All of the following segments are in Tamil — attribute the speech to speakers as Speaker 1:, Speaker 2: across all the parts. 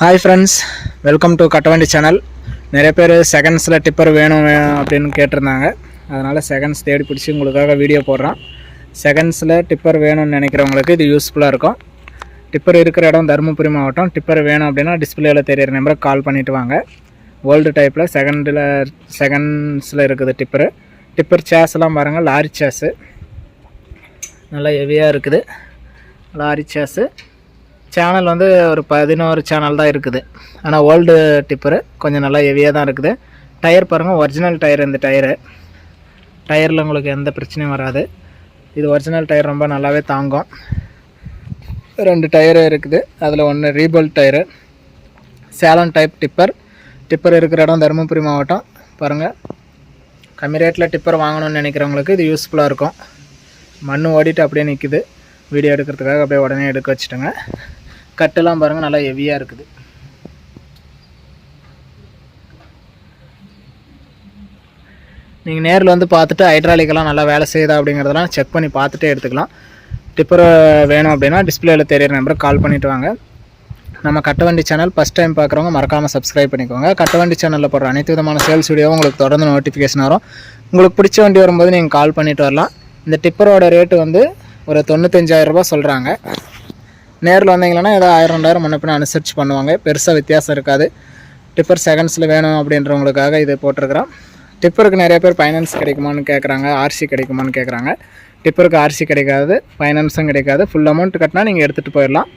Speaker 1: Hi friends welcome to Kattavandi channel நிறைய பேர் செகண்ட்ஸில் டிப்பர் வேணும் அப்படின்னு கேட்டிருந்தாங்க. அதனால் செகண்ட்ஸ் தேடி பிடிச்சி உங்களுக்காக வீடியோ போடுறேன் செகண்ட்ஸில் டிப்பர் வேணும்னு நினைக்கிறவங்களுக்கு இது யூஸ்ஃபுல்லாக இருக்கும். டிப்பர் இருக்கிற இடம் தருமபுரி மாவட்டம். டிப்பர் வேணும் அப்படின்னா டிஸ்பிளேயில் தெரியிற நம்பருக்கு கால் பண்ணிவிட்டு வாங்க. ஓல்டு டைப்பில் செகண்டில் செகண்ட்ஸில் இருக்குது டிப்பரு டிப்பர் சேஸ்லாம் பாருங்கள் லாரி சேஸு நல்லா ஹெவியாக இருக்குது. லாரி சேஸு சேனல் வந்து ஒரு பதினோரு சேனல் தான் இருக்குது. ஆனால் ஓல்டு டிப்பரு கொஞ்சம் நல்லா ஹெவியாக தான் இருக்குது. டயர் பாருங்கள் ஒரிஜினல் டயர் இந்த டயரு டயரில் உங்களுக்கு எந்த பிரச்சனையும் வராது. இது ஒரிஜினல் டயர் ரொம்ப நல்லாவே தாங்கும். ரெண்டு டயரு இருக்குது. அதில் ஒன்று Rebel tyre Salem type tipper tipper இருக்கிற இடம் தருமபுரி மாவட்டம். பாருங்கள் கம்மி ரேட்டில் டிப்பர் வாங்கணும்னு நினைக்கிறவங்களுக்கு இது யூஸ்ஃபுல்லாக இருக்கும். மண் ஓடிட்டு அப்படியே நிற்கிது வீடியோ எடுக்கிறதுக்காக அப்படியே உடனே எடுக்க வச்சுட்டேங்க. கட்டெல்லாம் பாருங்கள் நல்லா ஹெவியாக இருக்குது. நீங்கள் நேரில் வந்து பார்த்துட்டு ஹைட்ராலிக்கெல்லாம் நல்லா வேலை செய்யுதா அப்படிங்கிறதெல்லாம் செக் பண்ணி பார்த்துட்டே எடுத்துக்கலாம். டிப்பர் வேணும் அப்படின்னா டிஸ்பிளேயில் தெரியிற நம்பருக்கு கால் பண்ணிவிட்டு வாங்க. நம்ம கட்டவண்டி சேனல் ஃபஸ்ட் டைம் பார்க்குறவங்க மறக்காமல் சப்ஸ்கிரைப் பண்ணிக்கோங்க. கட்டவண்டி சேனலில் போடுற அனைத்து விதமான சேல்ஸ் வீடியோவும் உங்களுக்கு தொடர்ந்து நோட்டிஃபிகேஷன் வரும். உங்களுக்கு பிடிச்ச வண்டி வரும்போது நீங்கள் கால் பண்ணிட்டு வரலாம். இந்த டிப்பரோட ரேட்டு வந்து ஒரு தொண்ணூத்தஞ்சாயிரம் சொல்கிறாங்க நேரில் வந்தீங்கன்னா ஏதோ ஆயிரம் ரெண்டாயிரம் முன்ன பின்ன அனுசரித்து பண்ணுவாங்க. பெருசாக வித்தியாசம் இருக்காது. டிப்பர் செகண்ட்ஸில் வேணும் அப்படின்றவங்களுக்காக இது போட்டிருக்கிறோம். டிப்பருக்கு நிறைய பேர் ஃபைனான்ஸ் கிடைக்குமான்னு கேட்குறாங்க ஆர்சி கிடைக்குமான்னு கேட்குறாங்க டிப்பருக்கு ஆர்சி கிடைக்காது ஃபைனான்ஸும் கிடைக்காது. ஃபுல் அமௌண்ட் கட்டினா நீங்கள் எடுத்துகிட்டு போயிடலாம்.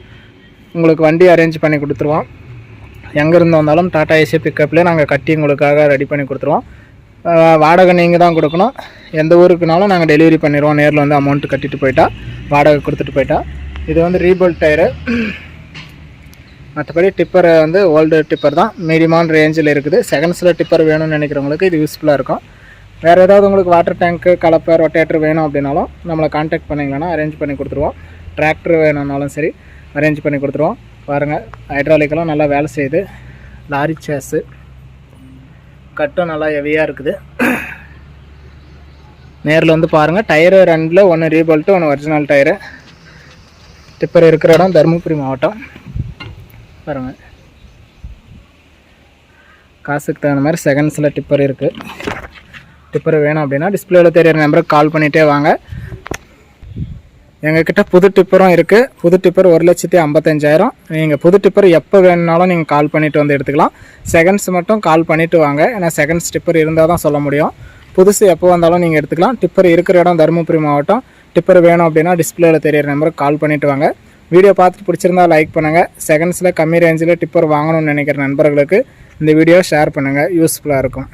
Speaker 1: உங்களுக்கு வண்டி அரேஞ்ச் பண்ணி கொடுத்துருவோம். எங்கே இருந்து வந்தாலும் டாடா ஏசி பிக்கப்லேயே நாங்கள் கட்டி உங்களுக்காக ரெடி பண்ணி கொடுத்துருவோம். வாடகை நீங்கள் தான் கொடுக்கணும். எந்த ஊருக்குனாலும் நாங்கள் டெலிவரி பண்ணிடுவோம். நேரில் வந்து அமௌண்ட்டு கட்டிட்டு போயிட்டா வாடகை கொடுத்துட்டு போயிட்டா. இது வந்து ரீபோல்ட் டயரு மற்றபடி டிப்பர் வந்து ஓல்டு டிப்பர் தான். மீடியமான ரேஞ்சில் இருக்குது. செகண்ட்ஸில் டிப்பர் வேணும்னு நினைக்கிறவங்களுக்கு இது யூஸ்ஃபுல்லாக இருக்கும். வேறு ஏதாவது உங்களுக்கு வாட்டர் டேங்க்கு கலப்பை ரொட்டேட்டர் வேணும் அப்படின்னாலும் நம்மளை காண்டாக்ட் பண்ணிங்கன்னா அரேஞ்ச் பண்ணி கொடுத்துருவோம். டிராக்டர் வேணும்னாலும் சரி அரேஞ்ச் பண்ணி கொடுத்துருவோம். பாருங்கள் ஹைட்ராலிக்கெல்லாம் நல்லா வேலை செய்யுது. லாரி சேஸு கட்டும் நல்லா ஹெவியாக இருக்குது. நேரில் வந்து பாருங்கள் டயரு ரெண்டில் ஒன்று ரீபோல்ட்டு ஒன்று ஒரிஜினல் டயரு டிப்பர் இருக்கிற இடம் தருமபுரி மாவட்டம். பாருங்கள் காசுக்கு தகுந்த மாதிரி செகண்ட்ஸில் டிப்பர் இருக்குது டிப்பர் வேணும் அப்படின்னா டிஸ்பிளேவில் தெரியிற நம்பருக்கு கால் பண்ணிகிட்டே வாங்க. எங்ககிட்ட புது டிப்பரும் இருக்குது புது டிப்பர் ஒரு லட்சத்தி ஐம்பத்தஞ்சாயிரம். நீங்கள் புது டிப்பர் எப்போ வேணுனாலும் நீங்கள் கால் பண்ணிவிட்டு வந்து எடுத்துக்கலாம். செகண்ட்ஸ் மட்டும் கால் பண்ணிவிட்டு வாங்க. ஏன்னா செகண்ட்ஸ் டிப்பர் இருந்தால் தான் சொல்ல முடியும். புதுசு எப்போ வந்தாலும் நீங்கள் எடுத்துக்கலாம். டிப்பர் இருக்கிற இடம் தருமபுரி மாவட்டம். டிப்பர் வேணும் அப்படின்னா டிஸ்பிளேயில் தெரியிற நம்பருக்கு கால் பண்ணிவிட்டு வாங்க. வீடியோ பார்த்துட்டு பிடிச்சிருந்தா லைக் பண்ணுங்கள் செகண்ட்ஸில் கம்மி ரேஞ்சில் டிப்பர் வாங்கணும்னு நினைக்கிற நண்பர்களுக்கு இந்த வீடியோ ஷேர் பண்ணுங்கள் யூஸ்ஃபுல்லாக இருக்கும்.